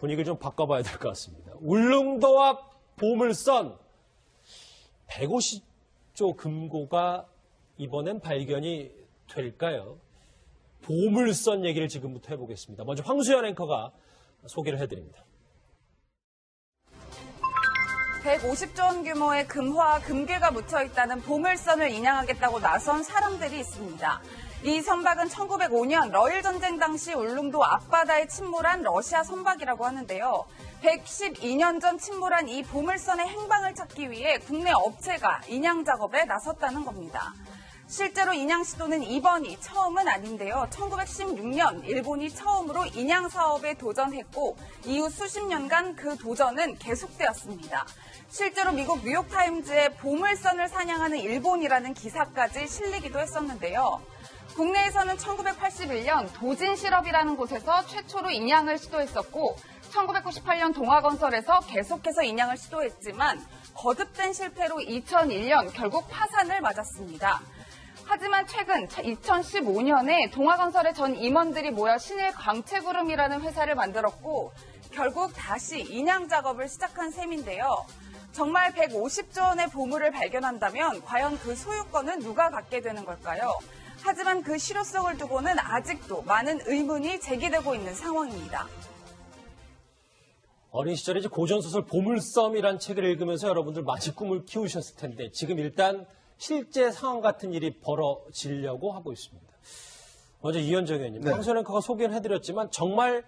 분위기를 좀 바꿔봐야 될 것 같습니다. 울릉도 앞 보물선 150조 금고가 이번엔 발견이 될까요? 보물선 얘기를 지금부터 해보겠습니다. 먼저 황수연 앵커가 소개를 해드립니다. 150조 원 규모의 금화와 금괴가 묻혀 있다는 보물선을 인양하겠다고 나선 사람들이 있습니다. 이 선박은 1905년 러일 전쟁 당시 울릉도 앞바다에 침몰한 러시아 선박이라고 하는데요. 112년 전 침몰한 이 보물선의 행방을 찾기 위해 국내 업체가 인양 작업에 나섰다는 겁니다. 실제로 인양 시도는 이번이 처음은 아닌데요. 1916년 일본이 처음으로 인양 사업에 도전했고 이후 수십 년간 그 도전은 계속되었습니다. 실제로 미국 뉴욕타임즈에 보물선을 사냥하는 일본이라는 기사까지 실리기도 했었는데요. 국내에서는 1981년 도진 실업이라는 곳에서 최초로 인양을 시도했었고 1998년 동아건설에서 계속해서 인양을 시도했지만 거듭된 실패로 2001년 결국 파산을 맞았습니다. 하지만 최근 2015년에 동아건설의 전 임원들이 모여 신일 광채구름이라는 회사를 만들었고 결국 다시 인양 작업을 시작한 셈인데요. 정말 150조 원의 보물을 발견한다면 과연 그 소유권은 누가 갖게 되는 걸까요? 하지만 그 실효성을 두고는 아직도 많은 의문이 제기되고 있는 상황입니다. 어린 시절에 이제 고전소설 보물섬이란 책을 읽으면서 여러분들 많이 꿈을 키우셨을 텐데 지금 일단 실제 상황 같은 일이 벌어지려고 하고 있습니다. 먼저 이현정 의원님, 네. 황선 앵커가 소개를 해드렸지만 정말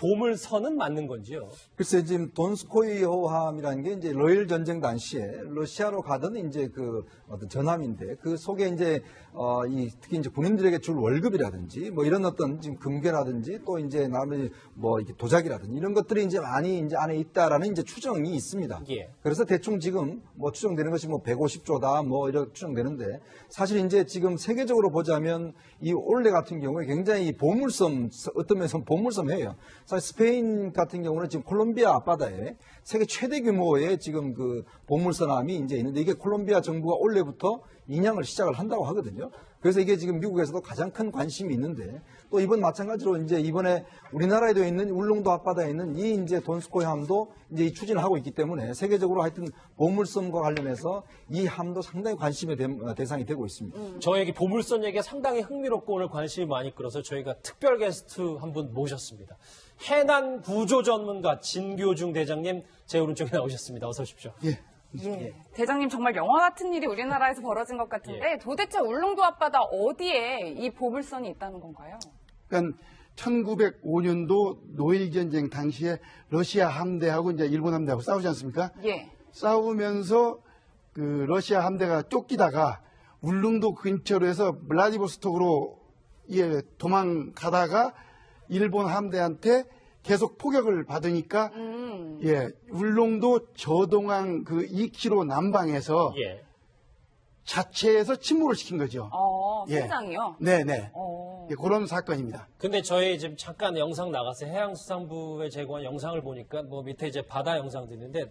보물선은 맞는 건지요? 글쎄 지금 돈스코이 호함이라는 게 이제 러일 전쟁 당시에 러시아로 가던 이제 그 어떤 전함인데 그 속에 이제 어 이 특히 이제 군인들에게 줄 월급이라든지 뭐 이런 어떤 지금 금괴라든지 또 이제 나머지 뭐 이렇게 도자기라든지 이런 것들이 이제 많이 이제 안에 있다라는 이제 추정이 있습니다. 예. 그래서 대충 지금 뭐 추정되는 것이 뭐 150조다 뭐 이렇게 추정되는데 사실 이제 지금 세계적으로 보자면 이 올레 같은 경우에 굉장히 이 보물섬 어떤 면에서 보물섬이에요. 사실 스페인 같은 경우는 지금 콜롬비아 앞바다에 세계 최대 규모의 지금 그 보물선함이 이제 있는데 이게 콜롬비아 정부가 올해부터 인양을 시작을 한다고 하거든요. 그래서 이게 지금 미국에서도 가장 큰 관심이 있는데 또 이번 마찬가지로 이제 이번에 우리나라에도 있는 울릉도 앞바다에 있는 이 이제 돈스코이 함도 이제 이 추진을 하고 있기 때문에 세계적으로 하여튼 보물섬과 관련해서 이 함도 상당히 관심의 대- 대상이 되고 있습니다. 저에게 보물선 얘기가 상당히 흥미롭고 오늘 관심이 많이 끌어서 저희가 특별 게스트 한 분 모셨습니다. 해난 구조 전문가 진교중 대장님 제 오른쪽에 나오셨습니다. 어서 오십시오. 예. 예. 대장님 정말 영화 같은 일이 우리나라에서 벌어진 것 같은데 도대체 울릉도 앞바다 어디에 이 보물선이 있다는 건가요? 그러니까 1905년도 노일 전쟁 당시에 러시아 함대하고 이제 일본 함대하고 싸우지 않습니까? 예. 싸우면서 그 러시아 함대가 쫓기다가 울릉도 근처로 해서 블라디보스톡으로 예, 도망가다가 일본 함대한테 계속 포격을 받으니까 음. 예, 울릉도 저동항 그 2km 남방에서 예. 자체에서 침몰을 시킨 거죠. 어, 예. 선장이요? 네네. 어. 예, 그런 사건입니다. 근데 저희 지금 잠깐 영상 나가서 해양수산부에 제공한 영상을 보니까 뭐 밑에 이제 바다 영상도 있는데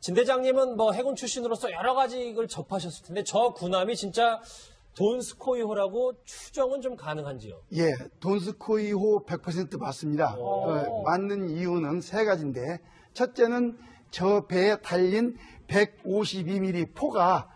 진 대장님은 뭐 해군 출신으로서 여러 가지 이걸 접하셨을 텐데 저 군함이 진짜 돈스코이호라고 추정은 좀 가능한지요? 예, 돈스코이호 100% 맞습니다. 어, 맞는 이유는 세 가지인데, 첫째는 저 배에 달린 152mm 포가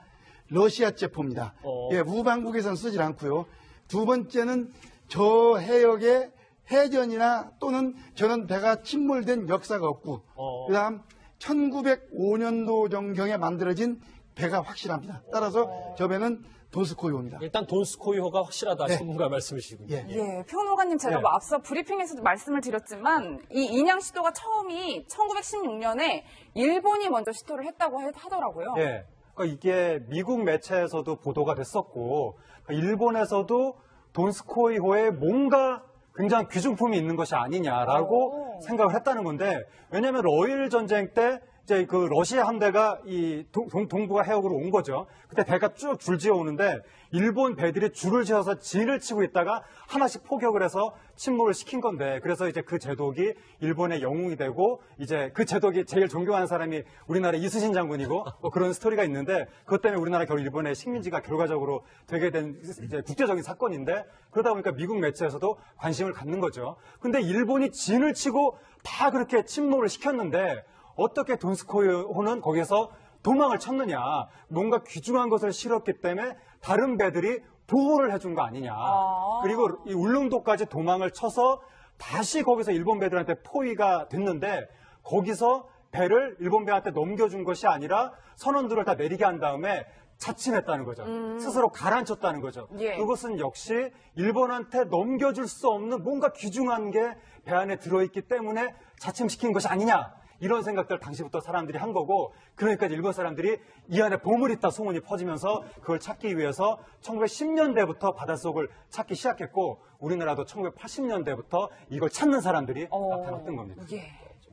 러시아 제포입니다. 어. 예, 우방국에선 쓰질 않고요. 두 번째는 저 해역에 해전이나 또는 저런 배가 침몰된 역사가 없고, 어. 그다음 1905년도 정경에 만들어진 배가 확실합니다. 따라서 저 배는 돈스코이호입니다. 일단 돈스코이호가 확실하다 네. 전문가 말씀이시군요. 예. 예, 평론가님 제가 네. 뭐 앞서 브리핑에서도 말씀을 드렸지만 이 인양 시도가 처음이 1916년에 일본이 먼저 시도를 했다고 해- 하더라고요. 예. 그러니까 이게 미국 매체에서도 보도가 됐었고, 그러니까 일본에서도 돈스코이호에 뭔가 굉장히 귀중품이 있는 것이 아니냐라고 오. 생각을 했다는 건데, 왜냐하면 러일 전쟁 때 이제 그 러시아 함대가 이 동, 동, 부가 해역으로 온 거죠. 그때 배가 쭉 줄지어 오는데 일본 배들이 줄을 지어서 진을 치고 있다가 하나씩 포격을 해서 침몰을 시킨 건데 그래서 이제 그 제독이 일본의 영웅이 되고 이제 그 제독이 제일 존경하는 사람이 우리나라 이순신 장군이고 뭐 그런 스토리가 있는데 그것 때문에 우리나라 결국 일본의 식민지가 결과적으로 되게 된 이제 국제적인 사건인데 그러다 보니까 미국 매체에서도 관심을 갖는 거죠. 근데 일본이 진을 치고 다 그렇게 침몰을 시켰는데 어떻게 돈스코이호는 거기서 도망을 쳤느냐. 뭔가 귀중한 것을 실었기 때문에 다른 배들이 보호를 해준 거 아니냐. 아. 그리고 이 울릉도까지 도망을 쳐서 다시 거기서 일본 배들한테 포위가 됐는데 거기서 배를 일본 배한테 넘겨준 것이 아니라 선원들을 다 내리게 한 다음에 자침했다는 거죠. 스스로 가라앉혔다는 거죠. 예. 그것은 역시 일본한테 넘겨줄 수 없는 뭔가 귀중한 게 배 안에 들어있기 때문에 자침시킨 것이 아니냐. 이런 생각들 당시부터 사람들이 한 거고 그러니까 일본 사람들이 이 안에 보물이 있다 소문이 퍼지면서 그걸 찾기 위해서 1910년대부터 바닷속을 찾기 시작했고 우리나라도 1980년대부터 이걸 찾는 사람들이 어. 나타났던 겁니다. 예.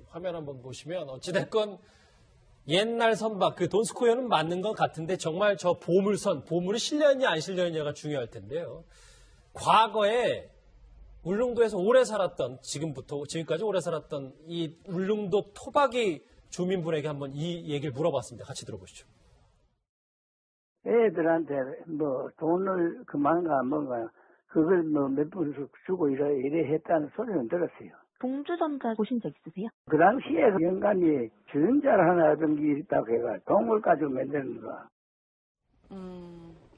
화면 한번 보시면 어찌됐건 옛날 선박 그 돈스코어는 맞는 것 같은데 정말 저 보물선 보물이 실려있냐 안 실려있냐가 중요할 텐데요. 과거에 울릉도에서 오래 살았던 지금부터 지금까지 오래 살았던 이 울릉도 토박이 주민분에게 한번 이 얘기를 물어봤습니다. 같이 들어보시죠. 애들한테 뭐 돈을 그만가 뭔가 그걸 뭐몇푼 주고 이래, 이래 했다는 소리는 들었어요. 동주전자 보신 적 있으세요? 그 당시에 영감이 주전자를 하나 얻은 게 있다고 해가 동물 가지고 만드는 거.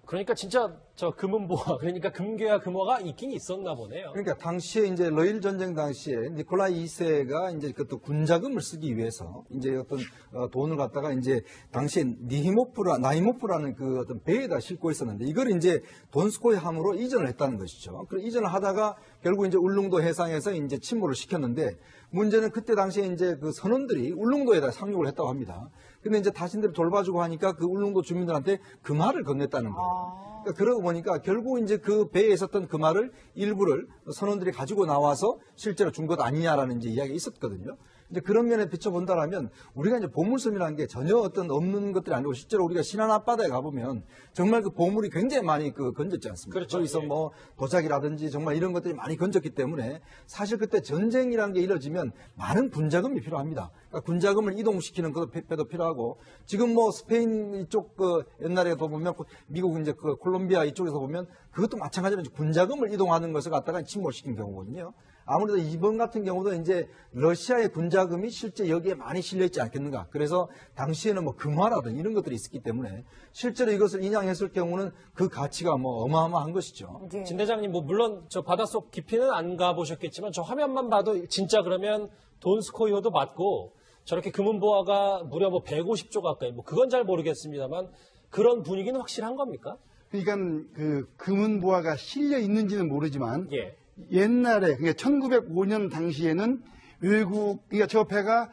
그러니까 진짜 저 금은보화 그러니까 금괴와 금화가 있긴 있었나 보네요. 그러니까 당시에 이제 러일 전쟁 당시에 니콜라이 2세가 이제 그또 군자금을 쓰기 위해서 이제 어떤 어, 돈을 갖다가 이제 당시에 니히모프라 나이모프라는 그 어떤 배에다 싣고 있었는데 이걸 이제 돈스코이 함으로 이전을 했다는 것이죠. 그 이전을 하다가 결국 이제 울릉도 해상에서 이제 침몰을 시켰는데 문제는 그때 당시에 이제 그 선원들이 울릉도에다 상륙을 했다고 합니다. 근데 이제 자신들이 돌봐주고 하니까 그 울릉도 주민들한테 금화를 건넸다는 거예요. 그러니까 그러고 보니까 결국 이제 그 배에 있었던 그 말을 일부를 선원들이 가지고 나와서 실제로 준 것 아니냐라는 이제 이야기가 있었거든요. 이제 그런 면에 비춰본다라면 우리가 이제 보물섬이라는 게 전혀 어떤 없는 것들이 아니고 실제로 우리가 신안 앞바다에 가보면 정말 그 보물이 굉장히 많이 그 건졌지 않습니까? 그렇죠. 거기서 예. 뭐 도자기라든지 정말 이런 것들이 많이 건졌기 때문에 사실 그때 전쟁이라는 게 이뤄지면 많은 군자금이 필요합니다. 그러니까 군자금을 이동시키는 그 배도 필요하고 지금 뭐 스페인 이쪽 그 옛날에 도 보면 미국 이제 그 콜롬비아 이쪽에서 보면 그것도 마찬가지로 군자금을 이동하는 것을 갖다가 침몰시킨 경우거든요. 아무래도 이번 같은 경우도 이제 러시아의 군자금이 실제 여기에 많이 실려 있지 않겠는가. 그래서 당시에는 뭐 금화라든 이런 것들이 있었기 때문에 실제로 이것을 인양했을 경우는 그 가치가 뭐 어마어마한 것이죠. 예. 진 대장님, 뭐 물론 저 바닷속 깊이는 안 가보셨겠지만 저 화면만 봐도 진짜 그러면 돈 스코이어도 맞고 저렇게 금은보화가 무려 뭐 150조 가까이, 뭐 그건 잘 모르겠습니다만 그런 분위기는 확실한 겁니까? 그러니까 그 금은보화가 실려 있는지는 모르지만 예. 옛날에 그러니까 1905년 당시에는 외국 그러니까 저 배가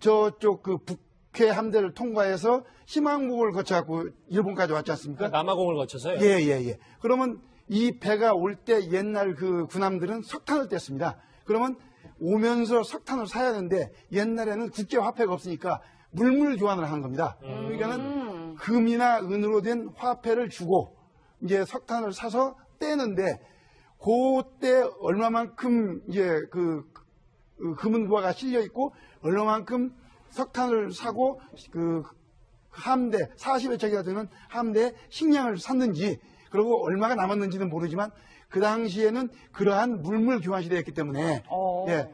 저쪽 그 북해 함대를 통과해서 희망국을 거쳐 갖고 일본까지 왔지 않습니까? 남아공을 거쳐서요. 예, 예, 예. 그러면 이 배가 올 때 옛날 그 군함들은 석탄을 뗐습니다. 그러면 오면서 석탄을 사야 되는데 옛날에는 국제 화폐가 없으니까 물물 교환을 하는 겁니다. 그러니까는 금이나 은으로 된 화폐를 주고 이제 석탄을 사서 떼는데 그때 얼마만큼 이제 그, 그 금은부화가 실려 있고 얼마만큼 석탄을 사고 그 함대 40여 척이나 되는 함대 식량을 샀는지 그리고 얼마가 남았는지는 모르지만 그 당시에는 그러한 물물 교환 시대였기 때문에 어. 예,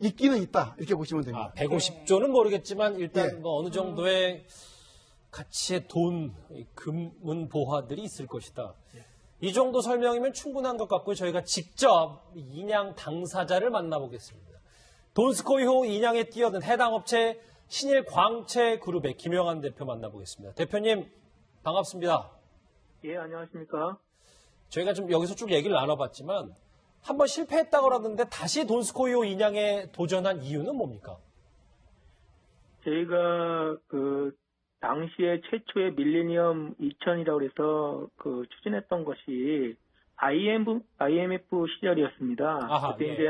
있기는 있다 이렇게 보시면 됩니다. 아, 150조는 모르겠지만 일단 예. 뭐 어느 정도의 가치의 돈, 이 금은 보화들이 있을 것이다. 이 정도 설명이면 충분한 것 같고요. 저희가 직접 인양 당사자를 만나보겠습니다. 돈스코이호 인양에 뛰어든 해당 업체 신일 광채 그룹의 김영환 대표 만나보겠습니다. 대표님 반갑습니다. 예, 안녕하십니까. 저희가 좀 여기서 쭉 얘기를 나눠봤지만 한번 실패했다고 그러는데 다시 돈스코이호 인양에 도전한 이유는 뭡니까? 저희가 그 당시에 최초의 밀레니엄 2000이라고 해서 그 추진했던 것이 IMF, IMF 시절이었습니다. 아하, 그때 예. 이제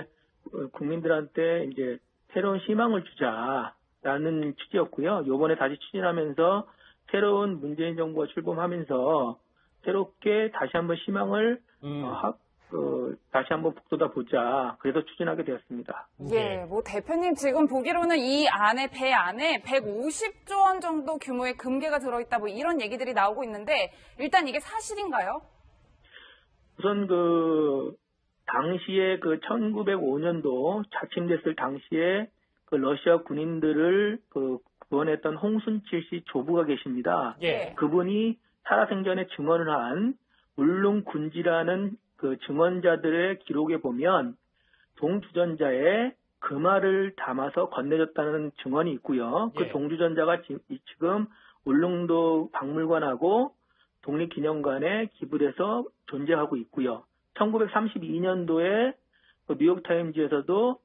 어, 국민들한테 이제 새로운 희망을 주자라는 취지였고요. 요번에 다시 추진하면서 새로운 문재인 정부가 출범하면서 새롭게 다시 한번 희망을 음. 어, 하- 어, 다시 한번 북돋아 보자. 그래서 추진하게 되었습니다. 예, 뭐 대표님 지금 보기로는 이 안에 배 안에 150조 원 정도 규모의 금괴가 들어있다 뭐 이런 얘기들이 나오고 있는데 일단 이게 사실인가요? 우선 그 당시에 그 1905년도 자침됐을 당시에 그 러시아 군인들을 그 구원했던 홍순칠 씨 조부가 계십니다. 예. 그분이 살아생전에 증언을 한 울릉 군지라는 그 증언자들의 기록에 보면 동주전자에 금화를 담아서 건네줬다는 증언이 있고요. 그 예. 동주전자가 지- 지금 울릉도 박물관하고 독립기념관에 기부돼서 존재하고 있고요. 1932년도에 그 뉴욕타임즈에서도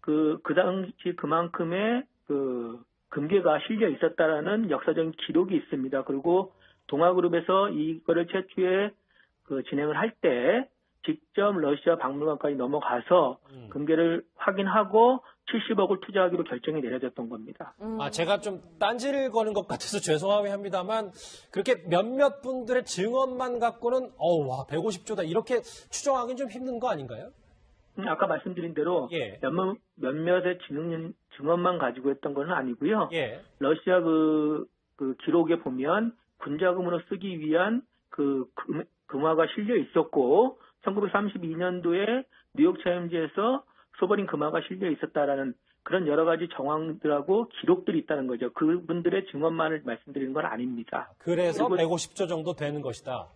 그, 그 당시 그만큼의 그 금괴가 실려 있었다라는 역사적인 기록이 있습니다. 그리고 동아그룹에서 이거를 최초에 그 진행을 할 때 직접 러시아 박물관까지 넘어가서 음. 금괴를 확인하고 70억을 투자하기로 결정이 내려졌던 겁니다. 아, 제가 좀 딴지를 거는 것 같아서 죄송합니다만 그렇게 몇몇 분들의 증언만 갖고는 어우, 와, 150조다 이렇게 추정하기는 좀 힘든 거 아닌가요? 음, 아까 말씀드린 대로 예. 몇몇, 몇몇의 증언, 증언만 가지고 했던 건 아니고요. 예. 러시아 그, 그 기록에 보면 군자금으로 쓰기 위한 그 금, 금화가 실려 있었고 1932년도에 뉴욕 타임즈에서 소버린 금화가 실려 있었다라는 그런 여러 가지 정황들하고 기록들이 있다는 거죠. 그분들의 증언만을 말씀드리는 건 아닙니다. 그래서 그리고- 150조 정도 되는 것이다.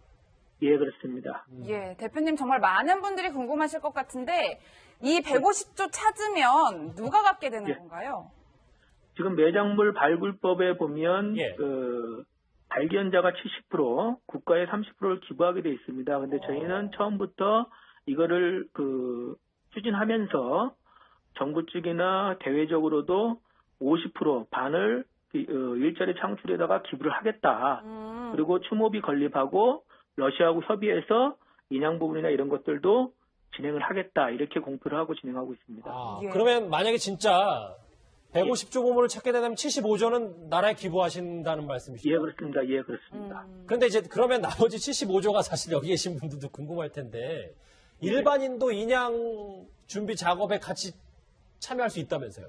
예, 그렇습니다. 예, 대표님 정말 많은 분들이 궁금하실 것 같은데 이 150조 찾으면 누가 갖게 되는 예. 건가요? 지금 매장물 발굴법에 보면 예. 그 발견자가 70% 국가에 30%를 기부하게 돼 있습니다. 근데 저희는 처음부터 이거를 그 추진하면서 정부 측이나 대외적으로도 50% 반을 그, 어, 일자리 창출에다가 기부를 하겠다. 음, 그리고 추모비 건립하고 러시아하고 협의해서 인양 부분이나 이런 것들도 진행을 하겠다. 이렇게 공표를 하고 진행하고 있습니다. 아, 예. 그러면 만약에 진짜 150조 보물을 찾게 되면 75조는 나라에 기부하신다는 말씀이시죠? 예, 그렇습니다. 예, 그렇습니다. 그런데 이제 그러면 나머지 75조가 사실 여기 계신 분들도 궁금할 텐데 일반인도 인양 준비 작업에 같이 참여할 수 있다면서요?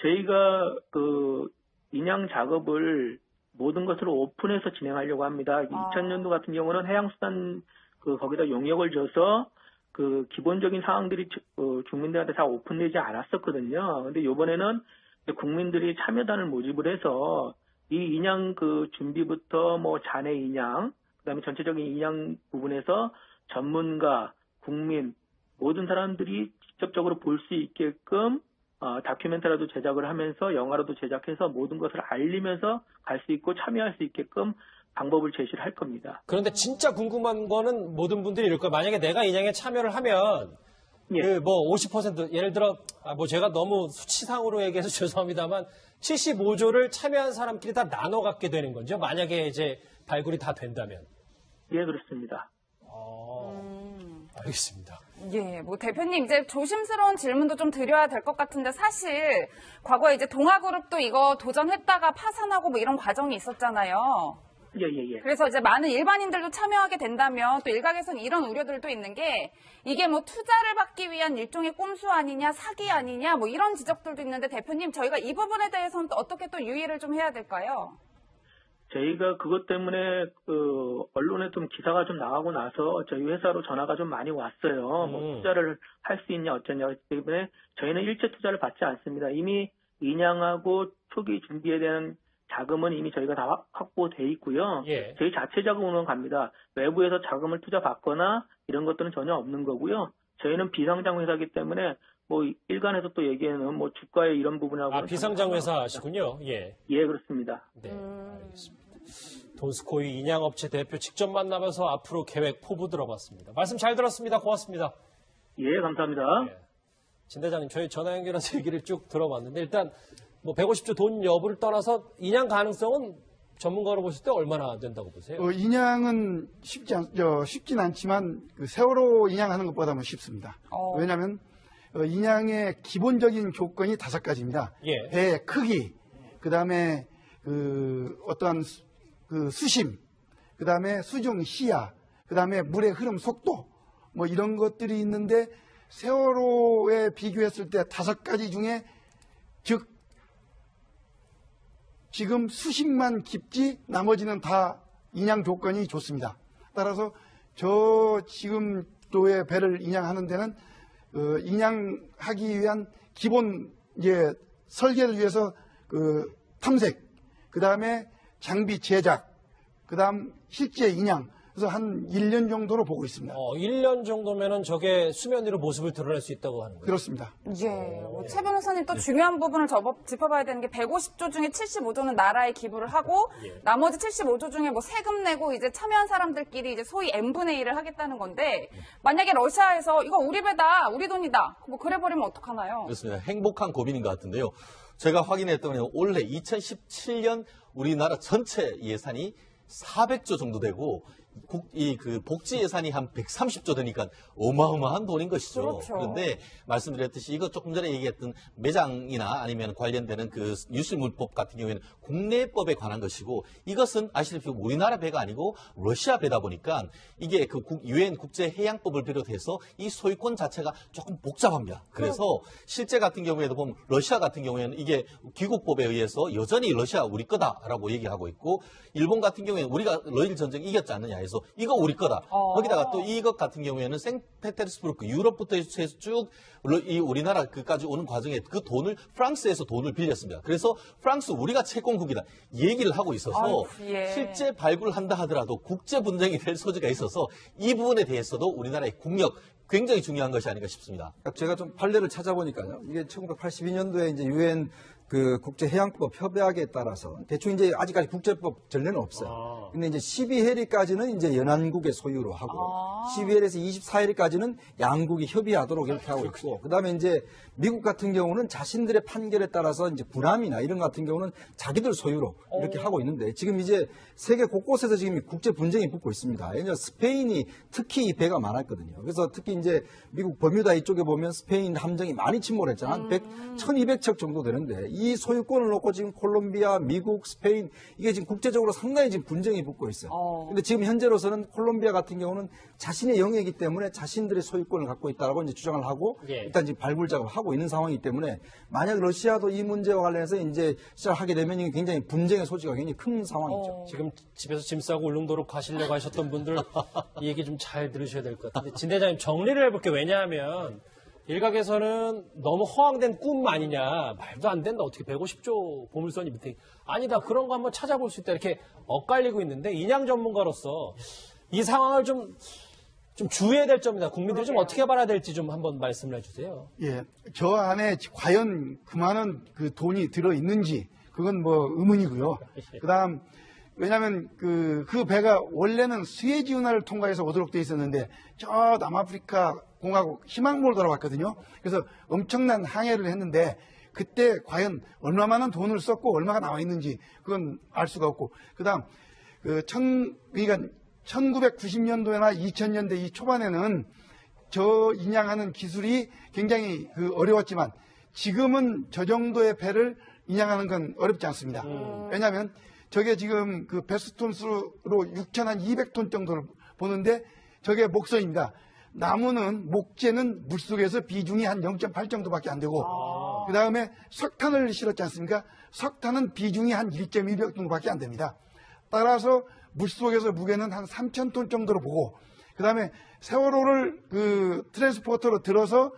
저희가 그 인양 작업을 모든 것을 오픈해서 진행하려고 합니다. 아. 2000년도 같은 경우는 해양수산 그 거기다 용역을 줘서 그 기본적인 사항들이 주- 어, 주민들한테 다 오픈되지 않았었거든요. 근데 이번에는 국민들이 참여단을 모집을 해서 이 인양 그 준비부터 뭐 잔해 인양, 그다음에 전체적인 인양 부분에서 전문가, 국민 모든 사람들이 직접적으로 볼 수 있게끔 어, 다큐멘터리도 제작을 하면서 영화로도 제작해서 모든 것을 알리면서 갈 수 있고 참여할 수 있게끔 방법을 제시를 할 겁니다. 그런데 진짜 궁금한 거는 모든 분들이 이럴 거예요. 만약에 내가 인양에 참여를 하면 예. 그뭐 50% 예를 들어 아, 뭐 제가 너무 수치상으로 얘기해서 죄송합니다만 75조를 참여한 사람끼리 다 나눠 갖게 되는 거죠. 만약에 이제 발굴이 다 된다면. 예, 그렇습니다. 음. 알겠습니다. 예, 뭐 대표님 이제 조심스러운 질문도 좀 드려야 될 것 같은데 사실 과거에 이제 동아그룹도 이거 도전했다가 파산하고 뭐 이런 과정이 있었잖아요. 예, 예, 예. 그래서 이제 많은 일반인들도 참여하게 된다면 또 일각에서는 이런 우려들도 있는 게 이게 뭐 투자를 받기 위한 일종의 꼼수 아니냐 사기 아니냐 뭐 이런 지적들도 있는데 대표님 저희가 이 부분에 대해서는 또 어떻게 또 유의를 좀 해야 될까요? 저희가 그것 때문에 그 언론에 좀 기사가 좀 나가고 나서 저희 회사로 전화가 좀 많이 왔어요. 뭐 음. 투자를 할 수 있냐 어쩌냐 때문에 저희는 일체 투자를 받지 않습니다. 이미 인양하고 초기 준비에 대한 자금은 이미 저희가 다 확- 확보돼 있고요. 예. 저희 자체 자금으로만 갑니다. 외부에서 자금을 투자 받거나 이런 것들은 전혀 없는 거고요. 저희는 비상장 회사이기 때문에 뭐 일간에서 또 얘기하는 뭐 주가의 이런 부분하고 아, 비상장 회사시군요. 예. 예 그렇습니다. 네, 알겠습니다. 돈스코이 인양업체 대표 직접 만나면서 앞으로 계획 포부 들어봤습니다. 말씀 잘 들었습니다. 고맙습니다. 예 감사합니다. 예. 진 대장님, 저희 전화 연결해서 얘기를 쭉 들어봤는데 일단 뭐 150조 돈 여부를 떠나서 인양 가능성은 전문가로 보실 때 얼마나 된다고 보세요? 어, 인양은 쉽지 않, 저, 쉽진 않지만 그 세월호 인양하는 것보다는 쉽습니다. 어. 왜냐하면 어, 인양의 기본적인 조건이 다섯 가지입니다. 예. 배의 크기, 그 다음에 그 어떠한 수, 그 수심, 그 다음에 수중 시야, 그 다음에 물의 흐름 속도, 뭐 이런 것들이 있는데 세월호에 비교했을 때 다섯 가지 중에 즉 지금 수십만 깊지 나머지는 다 인양 조건이 좋습니다. 따라서 저 지금 150조의 배를 인양하는 데는 어, 인양하기 위한 기본 이제 설계를 위해서 그 탐색, 그 다음에 장비 제작, 그 다음 실제 인양, 그래서 한 1년 정도로 보고 있습니다. 어, 1년 정도면은 저게 수면 위로 모습을 드러낼 수 있다고 하는 거예요. 그렇습니다. 예. 뭐최 변호사님 또 중요한 부분을 접어, 짚어봐야 되는 게 150조 중에 75조는 나라에 기부를 하고 나머지 75조 중에 뭐 세금 내고 이제 참여한 사람들끼리 이제 소위 n분의 1을 하겠다는 건데 만약에 러시아에서 이거 우리 배다, 우리 돈이다. 뭐 그래버리면 어떡하나요? 그렇습니다. 행복한 고민인 것 같은데요. 제가 확인했더니 올해 2017년 우리나라 전체 예산이 400조 정도 되고 국, 이, 그, 복지 예산이 한 130조 되니까 어마어마한 돈인 것이죠. 그렇죠. 런데 말씀드렸듯이 이거 조금 전에 얘기했던 매장이나 아니면 관련되는 그 유실물법 같은 경우에는 국내법에 관한 것이고 이것은 아시다시피 우리나라 배가 아니고 러시아 배다 보니까 이게 그 유엔 국제 해양법을 비롯해서 이 소유권 자체가 조금 복잡합니다. 그래서 실제 같은 경우에도 보면 러시아 같은 경우에는 이게 귀국법에 의해서 여전히 러시아 우리 거다라고 얘기하고 있고 일본 같은 경우에는 우리가 러일 전쟁 이겼지 않느냐 해서 이거 우리 거다. 어. 거기다가 또 이것 같은 경우에는 생페테르스부르크 유럽부터 해서 쭉 러- 이 우리나라 그까지 오는 과정에 그 돈을 프랑스에서 돈을 빌렸습니다. 그래서 프랑스 우리가 채권 국이다 얘기를 하고 있어서 아이고, 예. 실제 발굴한다 하더라도 국제 분쟁이 될 소지가 있어서 이 부분에 대해서도 우리나라의 국력 굉장히 중요한 것이 아닌가 싶습니다. 그러니까 제가 좀 판례를 찾아보니까요. 이게 1982년도에 이제 유엔 그 국제해양법 협약에 따라서 대충 이제 아직까지 국제법 전례는 없어요. 근데 이제 12해리까지는 이제 연안국의 소유로 하고 12해에서 24해리까지는 양국이 협의하도록 이렇게 하고 있고 그다음에 이제 미국 같은 경우는 자신들의 판결에 따라서 이제 군함이나 이런 것 같은 경우는 자기들 소유로 이렇게 하고 있는데 지금 이제 세계 곳곳에서 지금 이 국제 분쟁이 붙고 있습니다. 왜냐하면 스페인이 특히 이 배가 많았거든요. 그래서 특히 이제 미국 버뮤다 이쪽에 보면 스페인 함정이 많이 침몰했잖아요. 한 100, 1200척 정도 되는데 이 소유권을 놓고 지금 콜롬비아, 미국, 스페인 이게 지금 국제적으로 상당히 지금 분쟁이 붙고 있어요. 어. 근데 지금 현재로서는 콜롬비아 같은 경우는 자신의 영역이기 때문에 자신들의 소유권을 갖고 있다라고 이제 주장을 하고 예. 일단 지금 발굴 작업을 하고 있는 상황이기 때문에 만약 러시아도 이 문제와 관련해서 이제 시작하게 되면 이게 굉장히 분쟁의 소지가 굉장히 큰 상황이죠. 지금 집에서 짐 싸고 울릉도로 가시려고 하셨던 분들 이 얘기 좀 잘 들으셔야 될 것 같은데 진 대장님 정리를 해볼게요. 왜냐하면 일각에서는 너무 허황된 꿈 아니냐 말도 안 된다 어떻게 150조 보물선이 밑에 아니다 그런 거 한번 찾아볼 수 있다 이렇게 엇갈리고 있는데 인양 전문가로서 이 상황을 좀 좀 주의해야 될 점이다. 국민들이 좀 어떻게 봐야 될지 좀 한번 말씀을 해주세요. 예, 저 안에 과연 그 많은 그 돈이 들어 있는지 그건 뭐 의문이고요. 그 다음 왜냐하면 그, 그 배가 원래는 스웨지 운하를 통과해서 오도록 돼 있었는데 저 남아프리카 공화국 희망몰 돌아왔거든요. 그래서 엄청난 항해를 했는데 그때 과연 얼마만한 돈을 썼고 얼마가 나와 있는지 그건 알 수가 없고 그다음 그 천 그러니까 1990년도나 2000년대 이 초반에는 저 인양하는 기술이 굉장히 그 어려웠지만 지금은 저 정도의 배를 인양하는 건 어렵지 않습니다. 왜냐하면 저게 지금 그 베스톤수로 6,200톤 정도를 보는데 저게 목선입니다. 나무는 목재는 물속에서 비중이 한 0.8 정도밖에 안 되고 그 다음에 석탄을 실었지 않습니까? 석탄은 비중이 한 1.2백 정도밖에 안 됩니다. 따라서 물속에서 무게는 한 3,000톤 정도로 보고 그 다음에 세월호를 그 트랜스포터로 들어서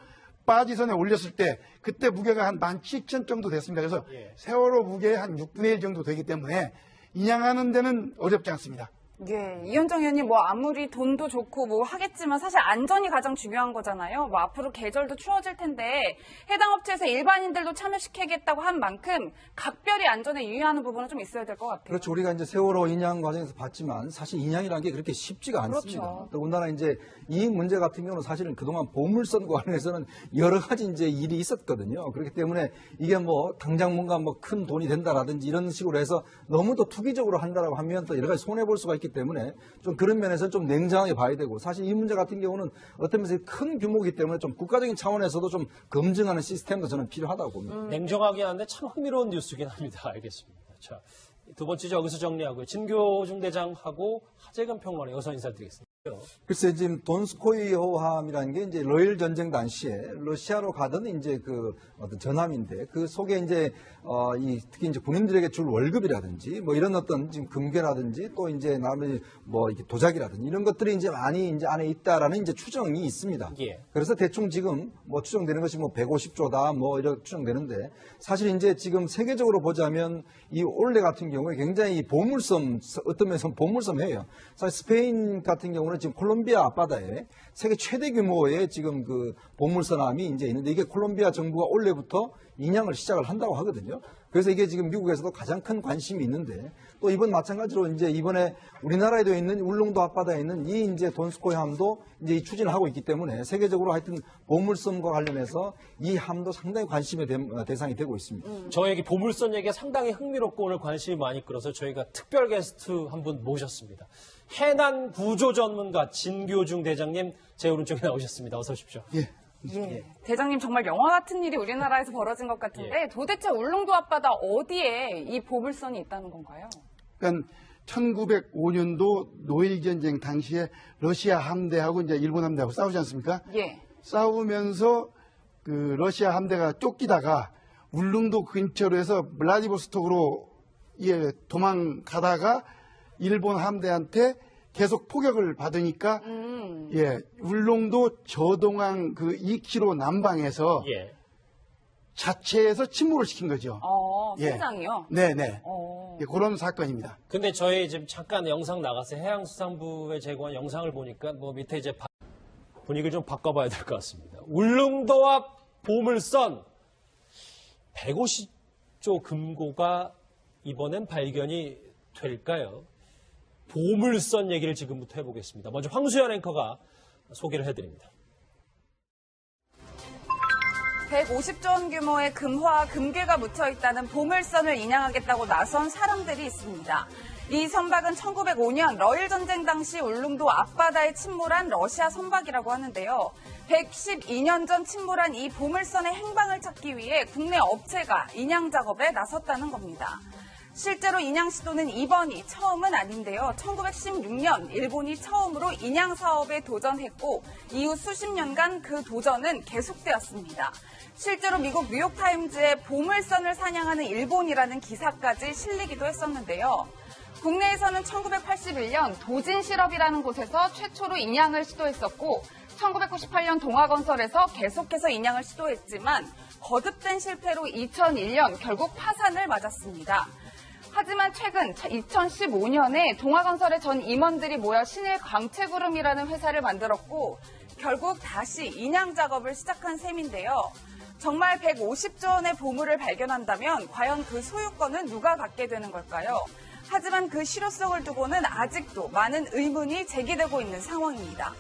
빠지선에 올렸을 때 그때 무게가 한 17,000 정도 됐습니다. 그래서 세월호 무게의 한 6분의 1 정도 되기 때문에 인양하는 데는 어렵지 않습니다. 예, 이현정 의원님 뭐 아무리 돈도 좋고 뭐 하겠지만 사실 안전이 가장 중요한 거잖아요. 뭐 앞으로 계절도 추워질 텐데 해당 업체에서 일반인들도 참여시키겠다고 한 만큼 각별히 안전에 유의하는 부분은 좀 있어야 될 것 같아요. 그렇죠. 우리가 이제 세월호 인양 과정에서 봤지만 사실 인양이라는 게 그렇게 쉽지가 않습니다. 그렇죠. 더군다나 이제 이 문제 같은 경우는 사실은 그동안 보물선 관련해서는 여러 가지 이제 일이 있었거든요. 그렇기 때문에 이게 뭐 당장 뭔가 뭐 큰 돈이 된다라든지 이런 식으로 해서 너무 더 투기적으로 한다라고 하면 또 여러 가지 손해 볼 수가 있기 때문에 좀 그런 면에서 좀 냉정하게 봐야 되고 사실 이 문제 같은 경우는 어떤 면에서 큰 규모이기 때문에 좀 국가적인 차원에서도 좀 검증하는 시스템도 저는 필요하다고 봅니다. 냉정하긴 한데 참 흥미로운 뉴스긴 합니다. 알겠습니다. 자, 두 번째 저 여기서 정리하고요. 진교 중 대장하고 하재근 평론의 여서 인사드리겠습니다. 글쎄 지금 돈스코이 호함이라는 게 이제 러일 전쟁 당시에 러시아로 가던 이제 그 어떤 전함인데 그 속에 이제 어 이 특히 이제 군인들에게 줄 월급이라든지 뭐 이런 어떤 지금 금괴라든지 또 이제 나머지 뭐 이렇게 도자기라든지 이런 것들이 이제 많이 이제 안에 있다라는 이제 추정이 있습니다. 예. 그래서 대충 지금 뭐 추정되는 것이 뭐 150조다 뭐 이렇게 추정되는데 사실 이제 지금 세계적으로 보자면 이 올레 같은 경우에 굉장히 이 보물섬 어떤 면에서 보물섬이에요. 사실 스페인 같은 경우는 지금 콜롬비아 앞바다에 세계 최대 규모의 지금 그 보물선함이 이제 있는데 이게 콜롬비아 정부가 올해부터 인양을 시작을 한다고 하거든요. 그래서 이게 지금 미국에서도 가장 큰 관심이 있는데 또 이번 마찬가지로 이제 이번에 우리나라에도 있는 울릉도 앞바다에 있는 이 이제 돈스코이 함도 이제 이 추진을 하고 있기 때문에 세계적으로 하여튼 보물섬과 관련해서 이 함도 상당히 관심의 대- 어, 대상이 되고 있습니다. 저에게 보물선 얘기가 상당히 흥미롭고 오늘 관심이 많이 끌어서 저희가 특별 게스트 한 분 모셨습니다. 해난 구조 전문가 진교중 대장님 제 오른쪽에 나오셨습니다. 어서 오십시오. 예. 예. 대장님 정말 영화 같은 일이 우리나라에서 벌어진 것 같은데 도대체 울릉도 앞바다 어디에 이 보물선이 있다는 건가요? 그러니까 1905년도 노일 전쟁 당시에 러시아 함대하고 이제 일본 함대하고 싸우지 않습니까? 예. 싸우면서 그 러시아 함대가 쫓기다가 울릉도 근처로 해서 블라디보스톡으로 예, 도망가다가 일본 함대한테 계속 포격을 받으니까 음. 예, 울릉도 저동항 그 2km 남방에서 예. 자체에서 침몰을 시킨 거죠. 어, 예. 세상이요? 네네. 어. 예, 그런 사건입니다. 근데 저희 지금 잠깐 영상 나가서 해양수산부에 제공한 영상을 보니까 뭐 밑에 이제 바- 분위기를 좀 바꿔봐야 될 것 같습니다. 울릉도 앞 보물선 150조 금고가 이번엔 발견이 될까요? 보물선 얘기를 지금부터 해보겠습니다. 먼저 황수연 앵커가 소개를 해드립니다. 150조 원 규모의 금화와 금괴가 묻혀 있다는 보물선을 인양하겠다고 나선 사람들이 있습니다. 이 선박은 1905년 러일 전쟁 당시 울릉도 앞바다에 침몰한 러시아 선박이라고 하는데요. 112년 전 침몰한 이 보물선의 행방을 찾기 위해 국내 업체가 인양 작업에 나섰다는 겁니다. 실제로 인양 시도는 이번이 처음은 아닌데요. 1916년 일본이 처음으로 인양 사업에 도전했고 이후 수십 년간 그 도전은 계속되었습니다. 실제로 미국 뉴욕타임즈에 보물선을 사냥하는 일본이라는 기사까지 실리기도 했었는데요. 국내에서는 1981년 도진실업이라는 곳에서 최초로 인양을 시도했었고 1998년 동아건설에서 계속해서 인양을 시도했지만 거듭된 실패로 2001년 결국 파산을 맞았습니다. 하지만 최근 2015년에 동아건설의 전 임원들이 모여 신일 광채구름이라는 회사를 만들었고 결국 다시 인양 작업을 시작한 셈인데요. 정말 150조 원의 보물을 발견한다면 과연 그 소유권은 누가 갖게 되는 걸까요? 하지만 그 실효성을 두고는 아직도 많은 의문이 제기되고 있는 상황입니다.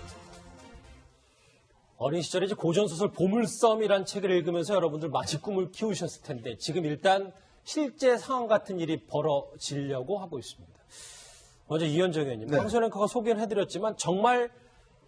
어린 시절에 고전소설 보물섬이란 책을 읽으면서 여러분들 많이 꿈을 키우셨을 텐데 지금 일단 실제 상황 같은 일이 벌어지려고 하고 있습니다. 먼저 이현정 의원님, 네. 황선 앵커가 소개를 해드렸지만 정말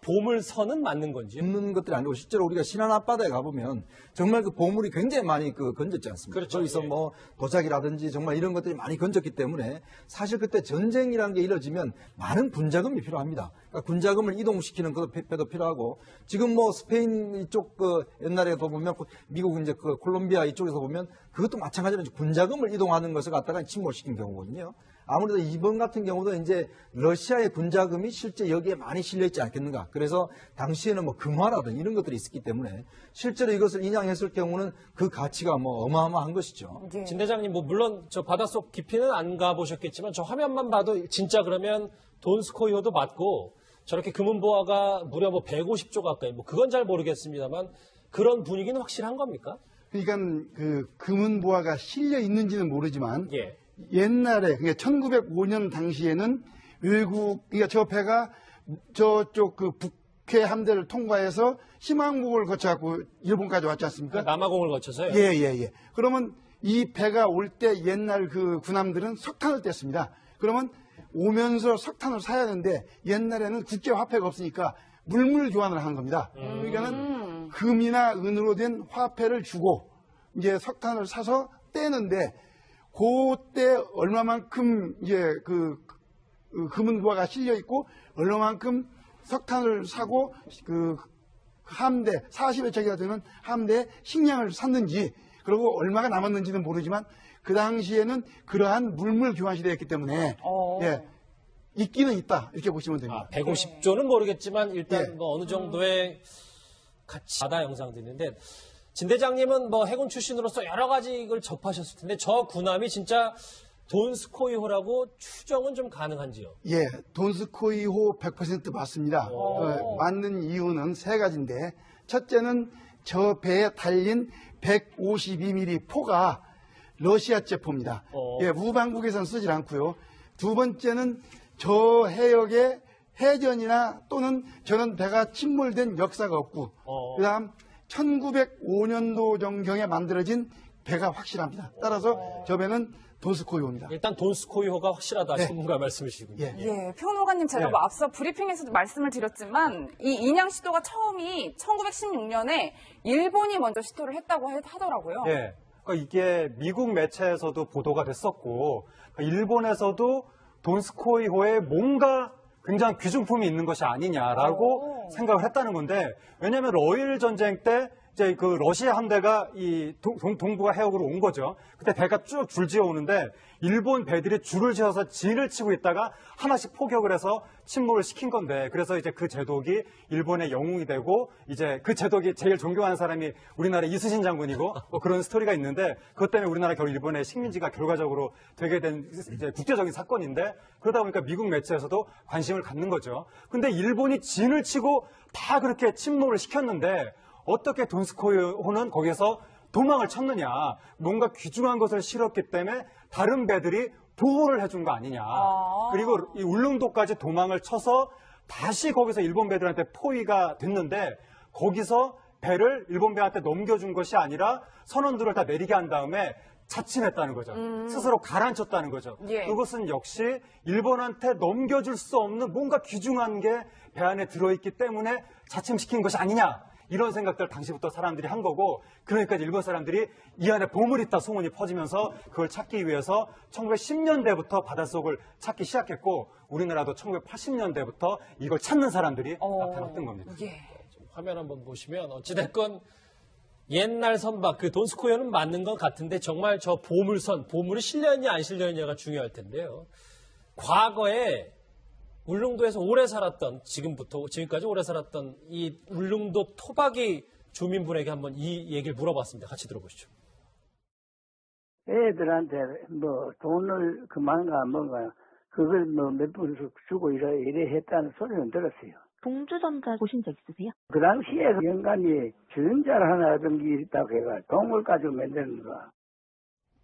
보물선은 맞는 건지요? 있는 것들이 아니고 실제로 우리가 신안 앞바다에 가보면 정말 그 보물이 굉장히 많이 그 건졌지 않습니까? 그렇죠. 거기서 예. 뭐 도자기라든지 정말 이런 것들이 많이 건졌기 때문에 사실 그때 전쟁이라는 게 이뤄지면 많은 군자금이 필요합니다. 그러니까 군자금을 이동시키는 것도 필요하고 지금 뭐 스페인 이쪽 그 옛날에 도 보면 미국 이제 그 콜롬비아 이쪽에서 보면 그것도 마찬가지로 군자금을 이동하는 것을 갖다가 침몰시킨 경우거든요. 아무래도 이번 같은 경우도 이제 러시아의 군자금이 실제 여기에 많이 실려 있지 않겠는가. 그래서 당시에는 뭐 금화라든 이런 것들이 있었기 때문에 실제로 이것을 인양했을 경우는 그 가치가 뭐 어마어마한 것이죠. 진 대장님, 뭐 물론 저 바닷속 깊이는 안 가보셨겠지만 저 화면만 봐도 진짜 그러면 돈 스코이어도 맞고 저렇게 금은보화가 무려 뭐 150조 가까이, 뭐 그건 잘 모르겠습니다만 그런 분위기는 확실한 겁니까? 그러니까 그 금은보화가 실려 있는지는 모르지만 예. 옛날에 그러니까 1905년 당시에는 외국 그러니까 저 배가 저쪽 그 북해 함대를 통과해서 희망국을 거쳐 갖고 일본까지 왔지 않습니까? 남아공을 거쳐서요. 예, 예, 예. 그러면 이 배가 올 때 옛날 그 군함들은 석탄을 뗐습니다. 그러면 오면서 석탄을 사야 하는데 옛날에는 국제 화폐가 없으니까 물물 교환을 한 겁니다. 그러니까는 금이나 은으로 된 화폐를 주고 이제 석탄을 사서 떼는데 그때 얼마만큼 이제 그, 그 금은부화가 실려 있고 얼마만큼 석탄을 사고 그 함대 40여 척이나 되는 함대에 식량을 샀는지 그리고 얼마가 남았는지는 모르지만 그 당시에는 그러한 물물 교환 시대였기 때문에 어. 예, 있기는 있다 이렇게 보시면 됩니다. 아, 150조는 모르겠지만 일단 예. 뭐 어느 정도의 같이 바다 영상도 있는데 진 대장님은 뭐 해군 출신으로서 여러 가지 이걸 접하셨을 텐데 저 군함이 진짜 돈스코이호라고 추정은 좀 가능한지요? 예, 돈스코이호 100% 맞습니다. 어, 맞는 이유는 세 가지인데, 첫째는 저 배에 달린 152mm 포가 러시아 제포입니다. 어. 예, 우방국에서는 쓰질 않고요. 두 번째는 저 해역에 해전이나 또는 저런 배가 침몰된 역사가 없고, 어. 그 다음 1905년도 정경에 만들어진 배가 확실합니다. 따라서 저 배는 돈스코이호입니다. 일단 돈스코이호가 확실하다 네. 전문가 말씀이시군요. 예. 예, 평론가님 제가 네. 뭐 앞서 브리핑에서도 말씀을 드렸지만 이 인양 시도가 처음이 1916년에 일본이 먼저 시도를 했다고 하- 하더라고요. 예. 그러니까 이게 미국 매체에서도 보도가 됐었고 그러니까 일본에서도 돈스코이호에 뭔가 굉장히 귀중품이 있는 것이 아니냐라고 오. 생각을 했다는 건데 왜냐하면 러일 전쟁 때 이제 그 러시아 함대가 이 동, 동북아 해역으로 온 거죠. 그때 배가 쭉 줄지어 오는데 일본 배들이 줄을 지어서 진을 치고 있다가 하나씩 포격을 해서 침몰을 시킨 건데 그래서 이제 그 제독이 일본의 영웅이 되고 이제 그 제독이 제일 존경하는 사람이 우리나라 이순신 장군이고 뭐 그런 스토리가 있는데 그것 때문에 우리나라 결국 일본의 식민지가 결과적으로 되게 된 이제 국제적인 사건인데 그러다 보니까 미국 매체에서도 관심을 갖는 거죠. 근데 일본이 진을 치고 다 그렇게 침몰을 시켰는데 어떻게 돈스코이호는 거기서 도망을 쳤느냐. 뭔가 귀중한 것을 실었기 때문에 다른 배들이 보호를 해준 거 아니냐. 아. 그리고 이 울릉도까지 도망을 쳐서 다시 거기서 일본 배들한테 포위가 됐는데 거기서 배를 일본 배한테 넘겨준 것이 아니라 선원들을 다 내리게 한 다음에 자침했다는 거죠. 스스로 가라앉혔다는 거죠. 예. 그것은 역시 일본한테 넘겨줄 수 없는 뭔가 귀중한 게 배 안에 들어있기 때문에 자침시킨 것이 아니냐. 이런 생각들 당시부터 사람들이 한 거고 그러니까 일본 사람들이 이 안에 보물이 있다 소문이 퍼지면서 그걸 찾기 위해서 1910년대부터 바닷속을 찾기 시작했고 우리나라도 1980년대부터 이걸 찾는 사람들이 어. 나타났던 겁니다. 예. 화면 한번 보시면 어찌됐건 옛날 선박 그 돈스코이호는 맞는 것 같은데 정말 저 보물선 보물이 실려있냐 안 실려있냐가 중요할 텐데요. 과거에 울릉도에서 오래 살았던 지금부터 지금까지 오래 살았던 이 울릉도 토박이 주민분에게 한번 이 얘기를 물어봤습니다. 같이 들어보시죠. 애들한테 뭐 돈을 그만가 뭔가 그걸 뭐몇 푼씩 주고 이래, 이래 했다는 소리는 들었어요. 동주전자 보신 적 있으세요? 그 당시에 영감이 주전자를 하나 게 있다고 해가 동물 가지고 만드는 거.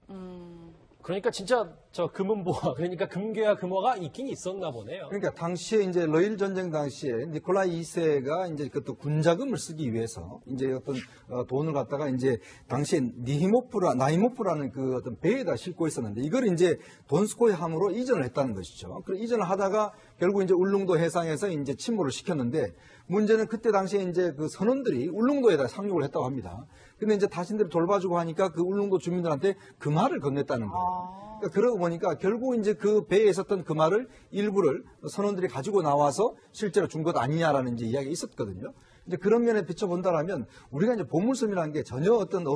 음, 그러니까 진짜 저 금은보화 그러니까 금괴와 금화가 있긴 있었나 보네요. 그러니까 당시에 이제 러일 전쟁 당시에 니콜라이 2세가 이제 그또 군자금을 쓰기 위해서 이제 어떤 어, 돈을 갖다가 이제 당시에 니히모프라 나이모프라는 그 어떤 배에다 싣고 있었는데 이걸 이제 돈스코이 함으로 이전을 했다는 것이죠. 그 이전을 하다가 결국 이제 울릉도 해상에서 이제 침몰을 시켰는데 문제는 그때 당시에 이제 그 선원들이 울릉도에다 상륙을 했다고 합니다. 근데 이제 자신들이 돌봐주고 하니까 그 울릉도 주민들한테 그 말을 건넸다는 거예요. 그러니까 그러고 보니까 결국 이제 그 배에 있었던 그 말을 일부를 선원들이 가지고 나와서 실제로 준 것 아니냐라는 이제 이야기가 있었거든요. 이제 그런 면에 비춰본다라면 우리가 이제 보물섬이라는 게 전혀 어떤